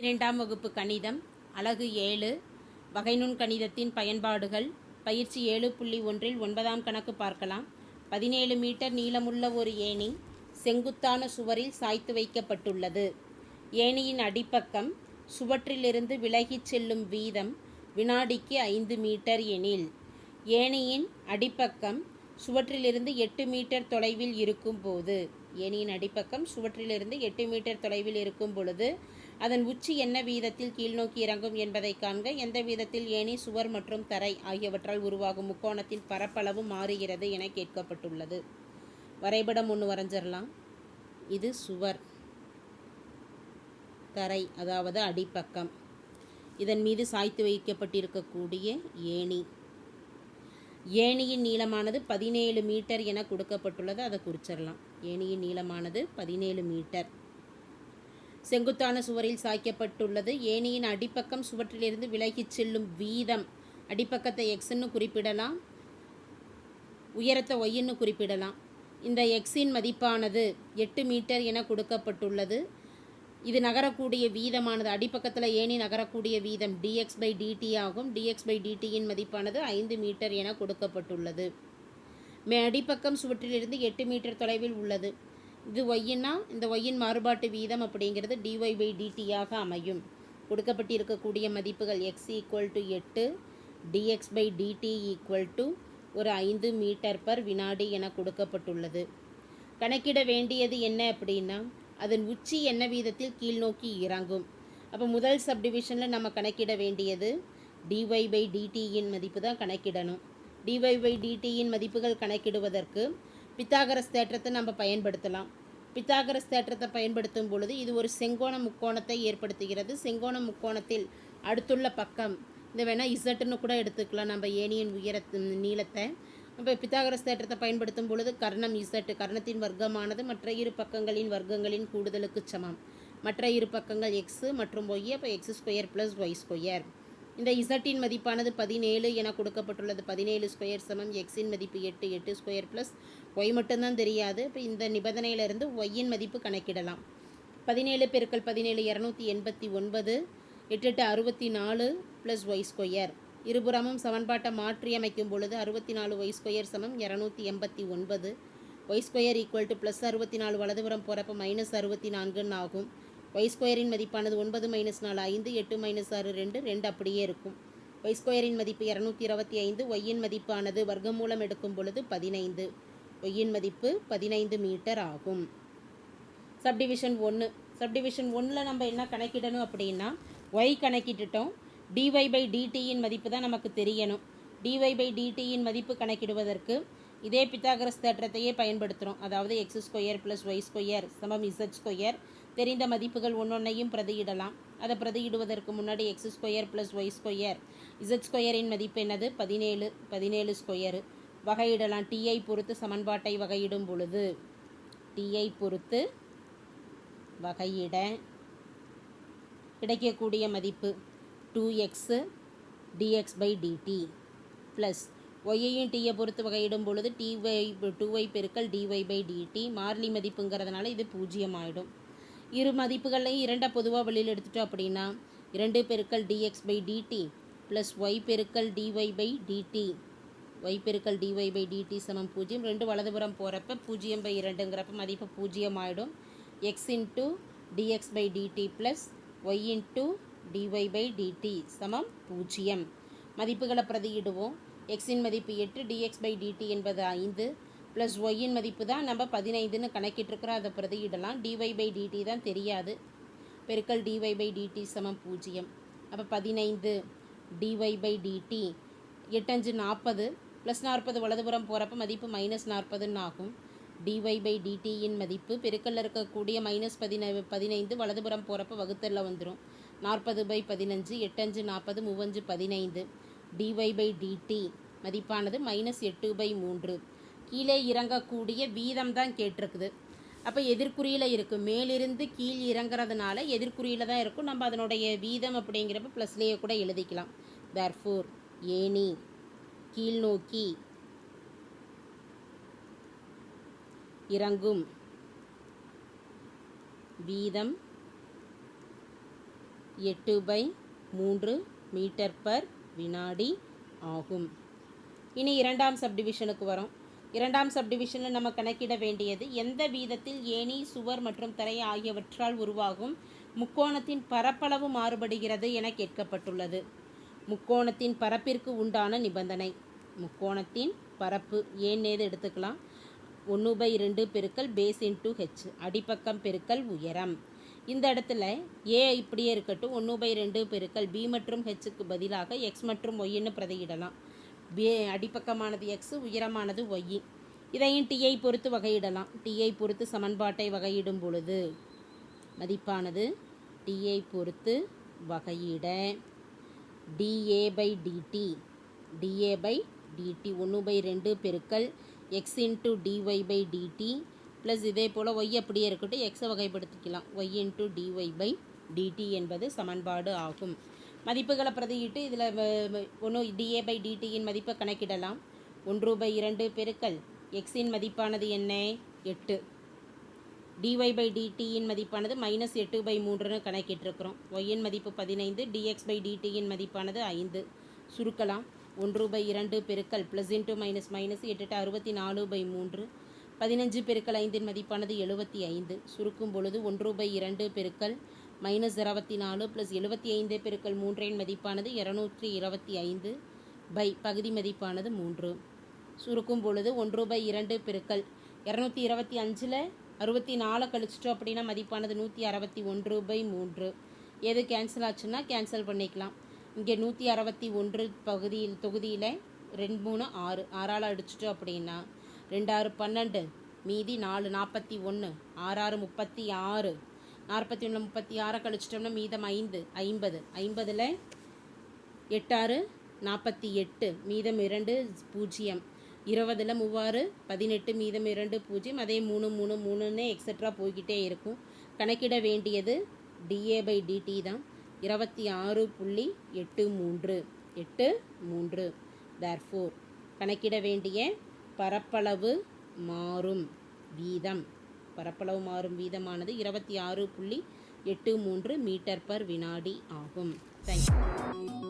இரண்டாம் வகுப்பு கணிதம் அலகு ஏழு வகைநுண் கணிதத்தின் பயன்பாடுகள் பயிற்சி ஏழு புள்ளி ஒன்றில் ஒன்பதாம் கணக்கு பார்க்கலாம். பதினேழு மீட்டர் நீளமுள்ள ஒரு ஏணி செங்குத்தான சுவரில் சாய்த்து வைக்கப்பட்டுள்ளது. ஏணியின் அடிப்பக்கம் சுவற்றிலிருந்து விலகிச் செல்லும் வீதம் வினாடிக்கு ஐந்து மீட்டர் எனில். ஏணியின் அடிப்பக்கம் சுவற்றிலிருந்து எட்டு மீட்டர் தொலைவில் இருக்கும்போது ஏணியின் அடிப்பக்கம் சுவற்றிலிருந்து எட்டு மீட்டர் தொலைவில் இருக்கும் பொழுது அதன் உச்சி என்ன வீதத்தில் கீழ்நோக்கி இறங்கும் என்பதை காண்க எந்த வீதத்தில் ஏணி சுவர் மற்றும் தரை ஆகியவற்றால் உருவாகும் முக்கோணத்தின் பரப்பளவு மாறுகிறது என கேட்கப்பட்டுள்ளது. வரைபடம் ஒன்று வரைஞ்சிடலாம் இது சுவர். தரை அதாவது அடிப்பக்கம். இதன் மீது சாய்த்து வைக்கப்பட்டிருக்கக்கூடிய ஏணி. ஏணியின் நீளமானது பதினேழு மீட்டர் என கொடுக்கப்பட்டுள்ளது. அதை குறிச்சிடலாம் ஏணியின் நீளமானது பதினேழு மீட்டர். செங்குத்தான சுவரில் சாய்க்கப்பட்டுள்ளது. ஏணியின் அடிப்பக்கம் சுவற்றிலிருந்து விலகிச் செல்லும் வீதம். அடிப்பக்கத்தை எக்ஸ்ன்னு குறிப்பிடலாம். உயரத்தை ஒய்ன்னு குறிப்பிடலாம். இந்த எக்ஸின் மதிப்பானது எட்டு மீட்டர் என கொடுக்கப்பட்டுள்ளது. இது நகரக்கூடிய வீதமானது. அடிப்பக்கத்தில் ஏணி நகரக்கூடிய வீதம் டிஎக்ஸ் பை டிடி ஆகும். டிஎக்ஸ் பை டிடியின் மதிப்பானது ஐந்து மீட்டர் என கொடுக்கப்பட்டுள்ளது. அடிப்பக்கம் சுவற்றிலிருந்து எட்டு மீட்டர் தொலைவில் உள்ளது. இது ஒய்யின்னா இந்த ஒய்யின் மாறுபாட்டு வீதம் அப்படிங்கிறது டிஒய் பை டிடியாக அமையும். கொடுக்கப்பட்டிருக்கக்கூடிய மதிப்புகள் எக்ஸ் ஈக்குவல் டு எட்டு dx by dt equal to ஒரு ஐந்து மீட்டர் பர் வினாடி என கொடுக்கப்பட்டுள்ளது. கணக்கிட வேண்டியது என்ன அப்படின்னா அதன் உச்சி என்ன வீதத்தில் கீழ்நோக்கி இறங்கும். அப்போ முதல் சப்டிவிஷனில் நம்ம கணக்கிட வேண்டியது டிஒய் பை டிடியின் மதிப்பு தான் கணக்கிடணும். Dy பை டிடியின் மதிப்புகள் கணக்கிடுவதற்கு பித்தாகரஸ் தேற்றத்தை நம்ம பயன்படுத்தலாம். பித்தாகரஸ் தேற்றத்தை பயன்படுத்தும் பொழுது இது ஒரு செங்கோண முக்கோணத்தை ஏற்படுத்துகிறது. செங்கோண முக்கோணத்தில் அடுத்துள்ள பக்கம் இந்த வேணால் இசட்டுன்னு கூட எடுத்துக்கலாம். நம்ம ஏனியின் உயர நீளத்தை. இப்போ பித்தாகரஸ் தேற்றத்தை பயன்படுத்தும் பொழுது கர்ணம் இசட்டு கர்ணத்தின் வர்க்கமானது மற்ற இரு பக்கங்களின் வர்க்கங்களின் கூடுதலுக்கு சமம். மற்ற இரு பக்கங்கள் எக்ஸு மற்றும் ஒய் அப்போ x square plus y square இந்த இசட்டின் மதிப்பானது பதினேழு என கொடுக்கப்பட்டுள்ளது. பதினேழு ஸ்கொயர் சமம் எக்ஸின் மதிப்பு எட்டு எட்டு ஸ்கொயர் ப்ளஸ் ஒய் மட்டும்தான் தெரியாது. இப்போ இந்த நிபந்தனையிலிருந்து ஒய்யின் மதிப்பு கணக்கிடலாம். பதினேழு பெருக்கள் பதினேழு இரநூத்தி எண்பத்தி ஒன்பது எட்டு எட்டு அறுபத்தி நாலு ப்ளஸ் ஒய் ஸ்கொயர் இருபுறமும் சமன்பாட்டை மாற்றி அமைக்கும் பொழுது அறுபத்தி நாலு ஒய் ஸ்கொயர் சமம் இரநூத்தி எண்பத்தி ஒன்பது. Y square equal to plus அறுபத்தி நாலு வலதுபுறம் போகிறப்ப மைனஸ் அறுபத்தி நான்குன்னு ஆகும். ஒய் ஸ்கொயரின் மதிப்பானது ஒன்பது மைனஸ் நாலு ஐந்து எட்டு மைனஸ் ஆறு ரெண்டு ரெண்டு அப்படியே இருக்கும். ஒய் ஸ்கொயரின் மதிப்பு இரநூத்தி இருபத்தி ஐந்து ஒய்யின் மதிப்பானது வர்க்கமூலம் எடுக்கும் பொழுது பதினைந்து. ஒய்யின் மதிப்பு பதினைந்து மீட்டர் ஆகும். சப்டிவிஷன் ஒன்று சப்டிவிஷன் ஒன்றில் நம்ம என்ன கணக்கிடணும் அப்படின்னா ஒய் கணக்கிட்டுட்டோம். டிஒய் பை டிடியின் மதிப்பு தான் நமக்கு தெரியணும். டிஒய் பை டிடியின் மதிப்பு கணக்கிடுவதற்கு இதே பித்தாகரஸ் தேற்றத்தையே பயன்படுத்துகிறோம் அதாவது x square plus y square சமம் இசட் ஸ்கொயர் தெரிந்த மதிப்புகள் ஒன்றொன்னையும் பிரதியிடலாம். அதை பிரதியிடுவதற்கு முன்னாடி x square plus y square z ஸ்கொயரின் மதிப்பு என்னது? பதினேழு பதினேழு ஸ்கொயரு வகையிடலாம். டீயை பொறுத்து சமன்பாட்டை வகையிடும் பொழுது டீயை பொறுத்து வகையிட கிடைக்கக்கூடிய மதிப்பு two x dx by dt plus ஒய்யையும் டீயை பொறுத்து வகையிடும் பொழுது டிஒய் டூ ஒய் பெருக்கல் டிஒய் பை டிடி மாறிலி மதிப்புங்கிறதுனால இது பூஜ்ஜியம் ஆகிடும் இரு மதிப்புகளையும் இரண்டை பொதுவாக வெளியில் எடுத்துட்டோம் அப்படின்னா இரண்டு பெருக்கல் dx by dt plus y பெருக்கல் டிஒய் பை டிடி ஒய் பெருக்கல் டிஒய் பை டிடி சமம் பூஜ்ஜியம். ரெண்டு வலதுபுறம் போகிறப்ப பூஜ்ஜியம் பை இரண்டுங்கிறப்ப மதிப்பு பூஜ்ஜியம் ஆகிடும் x into dx by dt plus y into dy by dt சமம் பூஜ்ஜியம். மதிப்புகளை பிரதியிடுவோம். எக்ஸின் மதிப்பு எட்டு டிஎக்ஸ் பை டிடி என்பது ஐந்து. ப்ளஸ் ஒய்யின் மதிப்பு தான் நம்ம பதினைந்துன்னு கணக்கிட்டிருக்கிறோம். அதை பிரதியிடலாம். டிஒய் பை டிடி தான் தெரியாது. பெருக்கல் டிஒய் பை டிடி சமம் பூஜ்ஜியம். அப்போ பதினைந்து டிஒய் பை டிடி எட்டஞ்சு நாற்பது ப்ளஸ் நாற்பது வலதுபுறம் போகிறப்ப மதிப்பு மைனஸ் நாற்பதுன்னு ஆகும். டிஒய் பை டிடியின் மதிப்பு பெருக்கல்ல இருக்கக்கூடிய மைனஸ் பதினை பதினைந்து வலதுபுறம் போகிறப்ப வகுத்தலில் வந்துடும் நாற்பது பை பதினஞ்சு எட்டஞ்சு நாற்பது மூவஞ்சு பதினைந்து. டிஒய் பை டிடி மதிப்பானது மைனஸ் எட்டு பை மூன்று. கீழே இறங்கக்கூடிய வீதம் தான் கேட்டிருக்குது. அப்போ எதிர்குறியில் இருக்குது மேலிருந்து கீழ் இறங்குறதுனால எதிர்குறியில் தான் இருக்கும். நம்ம அதனுடைய வீதம் அப்படிங்கிறப்ப ப்ளஸ்லேயே கூட எழுதிக்கலாம். தர்ஃபோர் ஏணி கீழ்நோக்கி இறங்கும் வீதம் எட்டு பை மூன்று மீட்டர் பர் வினாடி ஆகும். இனி இரண்டாம் சப்டிவிஷனுக்கு வரோம். இரண்டாம் சப்டிவிஷனில் நம்ம கணக்கிட வேண்டியது எந்த வீதத்தில் ஏணி சுவர் மற்றும் தரை ஆகியவற்றால் உருவாகும் முக்கோணத்தின் பரப்பளவு மாறுபடுகிறது என கேட்கப்பட்டுள்ளது. முக்கோணத்தின் பரப்பிற்கு உண்டான நிபந்தனை. முக்கோணத்தின் பரப்பு ஏன்னேது எடுத்துக்கலாம்? ஒன்று பை ரெண்டு பெருக்கல் பேஸ் இன்டூ ஹெச் அடிப்பக்கம் பெருக்கல் உயரம். இந்த இடத்துல ஏ இப்படியே இருக்கட்டும் ஒன்று பை ரெண்டு பெருக்கல் பி மற்றும் ஹெச்சுக்கு பதிலாக எக்ஸ் மற்றும் ஒய்ன்னு பிரதியிடலாம். பி அடிப்பக்கமானது எக்ஸு உயரமானது ஒய் இதையும் டிஐ பொறுத்து வகையிடலாம். டிஐ பொறுத்து சமன்பாட்டை வகையிடும் பொழுது மதிப்பானது டிஐ பொறுத்து வகையிட. DA by dt dA by dt ஒன்று பை ரெண்டு பெருக்கல் x into dy by dt plus இதே போல் ஒய் அப்படியே இருக்கட்டும். எக்ஸை வகைப்படுத்திக்கலாம். Y into dy by dt என்பது சமன்பாடு ஆகும். மதிப்புகளை பிரதியிட்டு இதில் ஒன்று டிஏ பை டிடியின் மதிப்பை கணக்கிடலாம். ஒன்று பை இரண்டு பெருக்கல் எக்ஸின் மதிப்பானது என்ன? எட்டு. டிஒய் பை டிடியின் மதிப்பானது மைனஸ் எட்டு பை மூன்றுன்னு கணக்கிட்டிருக்கிறோம். ஒய்யின் மதிப்பு பதினைந்து டிஎக்ஸ் பை டிடியின் மதிப்பானது ஐந்து. சுருக்கலாம். ஒன்று பை இரண்டு பெருக்கல் ப்ளஸ் இன்ட்டு மைனஸ் மைனஸ் எட்டு அறுபத்தி நாலு பை மூன்று. பதினஞ்சு பெருக்கல் ஐந்தின் மதிப்பானது எழுபத்தி ஐந்து. சுருக்கும் பொழுது ஒன்று பை இரண்டு பெருக்கல் மைனஸ் இருபத்தி நாலு ப்ளஸ் எழுபத்தி ஐந்து பெருக்கள் மூன்றின் மதிப்பானது இரநூற்றி இருபத்தி ஐந்து பை பகுதி மதிப்பானது மூன்று. சுருக்கும் பொழுது ஒன்று பை இரண்டு பெருக்கல் இரநூத்தி இருபத்தி அஞ்சில் அறுபத்தி நாலு கழிச்சிட்டோம் அப்படின்னா மதிப்பானது நூற்றி அறுபத்தி ஒன்று பை மூன்று. எது கேன்சல் ஆச்சுன்னா கேன்சல் பண்ணிக்கலாம். இங்கே நூற்றி அறுபத்தி ஒன்று பகுதியில் தொகுதியில் ரெண்டு மூணு ஆறு. ஆறால் அடிச்சிட்டோம் அப்படின்னா ரெண்டாறு பன்னெண்டு மீதி நாலு நாற்பத்தி ஒன்று. ஆறாறு முப்பத்தி ஆறு. நாற்பத்தி ஒன்று முப்பத்தி ஆறை கழிச்சிட்டோம்னா மீதம் ஐந்து ஐம்பது. ஐம்பதில் எட்டாறு நாற்பத்தி எட்டு. மீதம் இரண்டு பூஜ்ஜியம். இருபதில் மூவாறு பதினெட்டு மீதம் இரண்டு பூஜ்ஜியம். அதே மூணு மூணு மூணுன்னு எக்ஸட்ரா போய்கிட்டே இருக்கும். கணக்கிட வேண்டியது டிஏ பை டிடி தான். இருபத்தி ஆறு புள்ளி எட்டு மூன்று. எட்டு மூன்று. தேர்ஃபோர் கணக்கிட வேண்டிய பரப்பளவு மாறும். வீதம். பரப்பளவு மாறும் வீதமானது இருபத்தி ஆறு புள்ளி எட்டு மூன்று மீட்டர் பர் வினாடி ஆகும். தேங்க்யூ